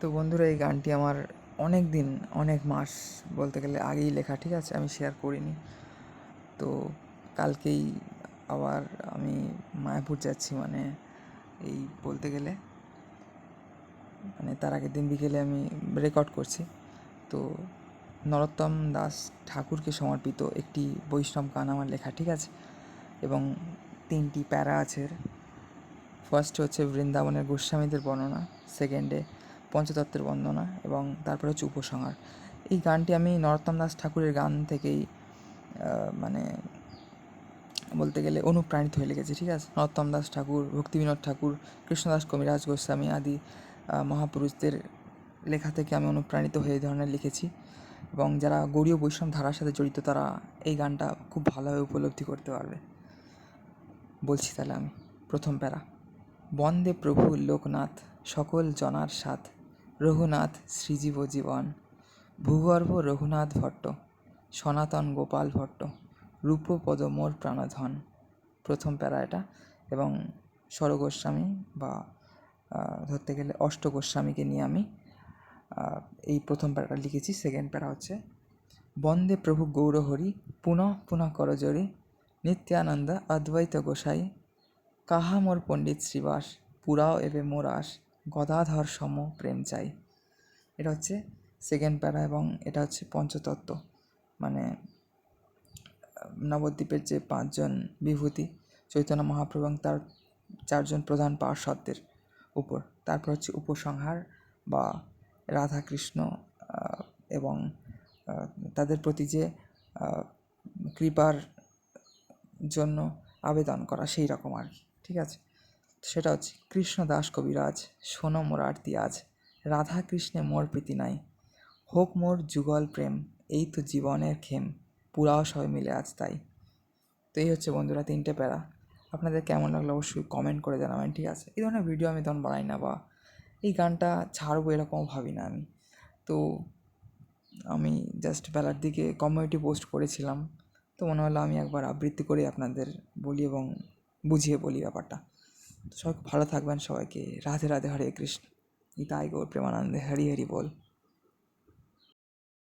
তো বন্ধুরা, এই গানটি আমার অনেক দিন, অনেক মাস বলতে গেলে আগেই লেখা, ঠিক আছে? আমি শেয়ার করিনি। তো কালকেই আবার আমি মায়াপুর যাচ্ছি মানে এই বলতে গেলে মানে তার আগের দিন বিকেলে আমি রেকর্ড করছি। তো নরোত্তম দাস ঠাকুরকে সমর্পিত একটি বৈষ্ণব গান আমার লেখা, ঠিক আছে? এবং তিনটি প্যারা আছে ফার্স্ট হচ্ছে বৃন্দাবনের গোস্বামীদের বর্ণনা সেকেন্ডে পঞ্চতত্ত্বের বন্দনা এবং তারপরে হচ্ছে উপসংহার। এই গানটি আমি নরোত্তম দাস ঠাকুরের গান থেকেই মানে বলতে গেলে অনুপ্রাণিত হয়ে লেগেছে, ঠিক আছে? নরোত্তম দাস ঠাকুর, ভক্তিবিনোদ ঠাকুর, কৃষ্ণদাস কবিরাজ গোস্বামী আদি মহাপুরুষদের লেখা থেকে আমি অনুপ্রাণিত হয়ে এই ধরনের লিখেছি এবং যারা গৌড়ীয় বৈষ্ণব ধারার সাথে জড়িত তারা এই গানটা খুব ভালোভাবে উপলব্ধি করতে পারবে। বলছি তাহলে আমি, প্রথম প্যারা। বন্দে প্রভু লোকনাথ, সকল জনার সাথ। রঘুনাথ শ্রীজীব জীবন। ভূগর্ভ রঘুনাথ ভট্ট, সনাতন গোপাল ভট্ট, রূপপদ মোর প্রাণধন। প্রথম প্যারা এটা এবং স্বরগোস্বামী বা ধরতে গেলে অষ্ট গোস্বামীকে নিয়ে আমি এই প্রথম প্যারাটা লিখেছি। সেকেন্ড প্যারা হচ্ছে, বন্দে প্রভু গৌরহরি, পুনঃ পুনঃ করজরি, নিত্যানন্দ অদ্বৈত গোসাই, কাহা মোর পণ্ডিত শ্রীবাস, পুরাও এবে মোর আস গদাধর সম প্রেম চাই। এটা হচ্ছে সেকেন্ড প্যারা এবং এটা হচ্ছে পঞ্চতত্ত্ব। মানে নবদ্বীপের যে পাঁচজন বিভূতি, চৈতন্য মহাপ্রভু এবং তার চারজন প্রধান পার্শ্বদের উপর। তারপর হচ্ছে উপসংহার বা রাধাকৃষ্ণ এবং তাদের প্রতি যে কৃপার জন্য আবেদন করা, সেই রকম আর কি। ঠিক আছে? সেটা হচ্ছে কৃষ্ণ দাস কবিরাজ শোনো মোর আরতি আজ, রাধা কৃষ্ণে মোর প্রীতি নাই। হোক মোর যুগল প্রেম, এই তো জীবনের খেম পুরাও সবাই মিলে আজ তাই। তো এই হচ্ছে বন্ধুরা তিনটে প্যারা। আপনাদের কেমন লাগল অবশ্যই কমেন্ট করে জানাবেন, ঠিক আছে? এই ধরনের ভিডিও আমি তখন বানাই না বা এই গানটা ছাড়বো এরকমও ভাবি না আমি। তো আমি জাস্ট বেলার দিকে কমিউনিটি পোস্ট করেছিলাম, তো মনে হলো আমি একবার আবৃত্তি করে আপনাদের বলি এবং বুঝিয়ে বলি ব্যাপারটা। তো সবাই ভালো থাকবেন সবাইকে। রাধে রাধে হরে কৃষ্ণ। গীতায় গৌর প্রেমানন্দে, হরি হরি বল।